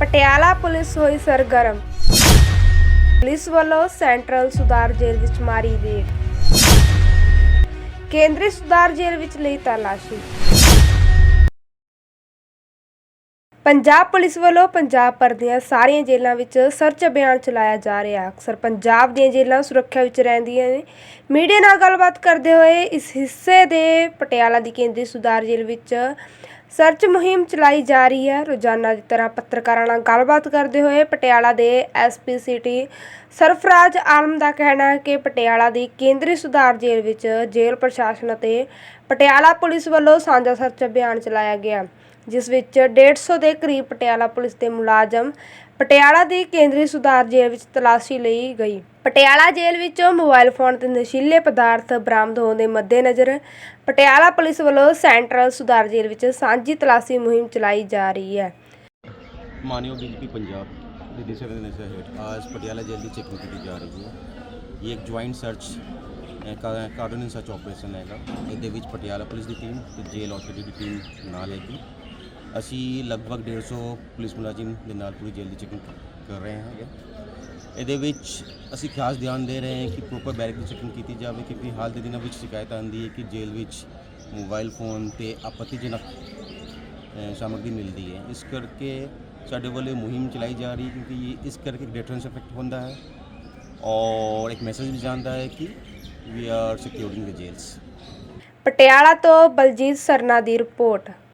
Patiala police ਹੋਈ ਸਰਗਰਮ। Police ਵੱਲੋਂ ਸੈਂਟਰਲ ਸੁਧਾਰ ਜੇਲ੍ਹ ਵਿੱਚ ਮਾਰੀ ਰੇਡ। ਕੇਂਦਰੀ ਸੁਧਾਰ ਜੇਲ੍ਹ ਵਿੱਚ ਲਈ ਤਲਾਸ਼ੀ। ਪੰਜਾਬ ਪੁਲਿਸ ਵੱਲੋਂ ਪੰਜਾਬ ਭਰ ਦੀਆਂ ਸਾਰੀਆਂ ਜੇਲ੍ਹਾਂ ਵਿੱਚ ਸਰਚ ਅਭਿਆਨ ਚਲਾਇਆ ਜਾ ਰਿਹਾ। ਅਕਸਰ ਪੰਜਾਬ ਦੀਆਂ ਜੇਲ੍ਹਾਂ ਸੁਰੱਖਿਆ ਵਿੱਚ ਰਹਿੰਦੀਆਂ ਨੇ। ਮੀਡੀਆ ਨਾਲ ਗੱਲਬਾਤ ਕਰਦੇ ਹੋਏ ਇਸ ਹਿੱਸੇ ਦੇ ਪਟਿਆਲਾ ਦੀ ਕੇਂਦਰੀ ਸੁਧਾਰ ਜੇਲ੍ਹ ਵਿੱਚ ਸਰਚ ਮੁਹਿੰਮ ਚਲਾਈ ਜਾ ਰਹੀ ਹੈ। ਰੋਜ਼ਾਨਾ ਦੀ ਤਰ੍ਹਾਂ ਪੱਤਰਕਾਰਾਂ ਨਾਲ ਗੱਲਬਾਤ ਕਰਦੇ ਹੋਏ ਪਟਿਆਲਾ ਦੇ ਐਸਪੀ ਸਿਟੀ ਸਰਫਰਾਜ਼ ਆਲਮ ਦਾ ਕਹਿਣਾ ਹੈ ਕਿ ਪਟਿਆਲਾ ਦੀ ਕੇਂਦਰੀ ਸੁਧਾਰ ਜੇਲ੍ਹ ਵਿੱਚ ਜੇਲ੍ਹ ਪ੍ਰਸ਼ਾਸਨ ਅਤੇ ਪਟਿਆਲਾ ਪੁਲਿਸ ਵੱਲੋਂ ਸਾਂਝਾ ਸਰਚ ਅਭਿਆਨ ਚਲਾਇਆ ਗਿਆ। ਜਿਸ ਵਿੱਚ 150 ਦੇ ਕਰੀਬ ਪਟਿਆਲਾ ਪੁਲਿਸ ਦੇ ਮੁਲਾਜ਼ਮ ਪਟਿਆਲਾ ਦੀ ਕੇਂਦਰੀ ਸੁਧਾਰ ਜੇਲ੍ਹ ਵਿੱਚ ਤਲਾਸ਼ੀ ਲਈ ਗਈ। ਪਟਿਆਲਾ ਜੇਲ੍ਹ ਵਿੱਚੋਂ ਮੋਬਾਈਲ ਫੋਨ ਤੇ ਨਸ਼ੀਲੇ ਪਦਾਰਥ ਬਰਾਮਦ ਹੋਣ ਦੇ ਮੱਦੇਨਜ਼ਰ ਪਟਿਆਲਾ ਪੁਲਿਸ ਵੱਲੋਂ ਸੈਂਟਰਲ ਸੁਧਾਰ ਜੇਲ੍ਹ ਵਿੱਚ ਸਾਂਝੀ ਤਲਾਸ਼ੀ ਮੁਹਿੰਮ ਚਲਾਈ ਜਾ ਰਹੀ ਹੈ। ਮਾਨਯੋਗ ਡੀਜੀਪੀ ਪੰਜਾਬ ਦੇ ਦਿਸ਼ਾ ਨਿਰਦੇਸ਼ਾਂ ਹੇਠ ਅੱਜ ਪਟਿਆਲਾ ਜੇਲ੍ਹ ਦੀ ਚੈਕਿੰਗ ਕੀਤੀ ਜਾ ਰਹੀ ਹੈ। ਇਹ ਇੱਕ joint search cordon search operation ਹੈਗਾ। ਇਹਦੇ ਵਿੱਚ ਪਟਿਆਲਾ ਪੁਲਿਸ ਦੀ ਟੀਮ ਤੇ ਜੇਲ੍ਹ ਅਥਾਰਟੀ ਦੀ ਟੀਮ ਨਾਲ ਹੈਗੀ। ਅਸੀਂ ਲਗਭਗ 150 ਪੁਲਿਸ ਮੁਲਾਜ਼ਮ ਦੇ ਨਾਲ ਪੂਰੀ ਜੇਲ੍ਹ ਦੀ ਚੈਕਿੰਗ ਕਰ ਰਹੇ ਹਾਂ ਇਹਦੇ ਵਿੱਚ ਅਸੀਂ ਖਾਸ ਧਿਆਨ ਦੇ ਰਹੇ ਹਾਂ ਕਿ ਪ੍ਰੋਪਰ ਬੈਰਿਕ ਦੀ ਚੈਕਿੰਗ ਕੀਤੀ ਜਾਵੇ ਕਿਉਂਕਿ ਹਾਲ ਦੇ ਦਿਨਾਂ ਵਿੱਚ ਸ਼ਿਕਾਇਤ ਆਉਂਦੀ ਹੈ ਕਿ ਜੇਲ੍ਹ ਵਿੱਚ ਮੋਬਾਈਲ ਫੋਨ ਤੇ ਆਪੱਤੀਜਨਕ ਅ, ਸਾਮੱਗਰੀ ਮਿਲਦੀ ਹੈ। ਇਸ ਕਰਕੇ ਸਾਡੇ ਵੱਲੋਂ ਇਹ ਮੁਹਿੰਮ ਚਲਾਈ ਜਾ ਰਹੀ ਹੈ ਕਿਉਂਕਿ ਇਸ ਕਰਕੇ ਇੱਕ ਡਿਟਰੈਂਸ ਇਫੈਕਟ ਹੁੰਦਾ ਹੈ ਔਰ ਇੱਕ ਮੈਸੇਜ ਵੀ ਜਾਂਦਾ ਹੈ ਕਿ we are securing the jails Patiala ਤੋਂ ਬਲਜੀਤ ਸਰਨਾ ਦੀ ਰਿਪੋਰਟ।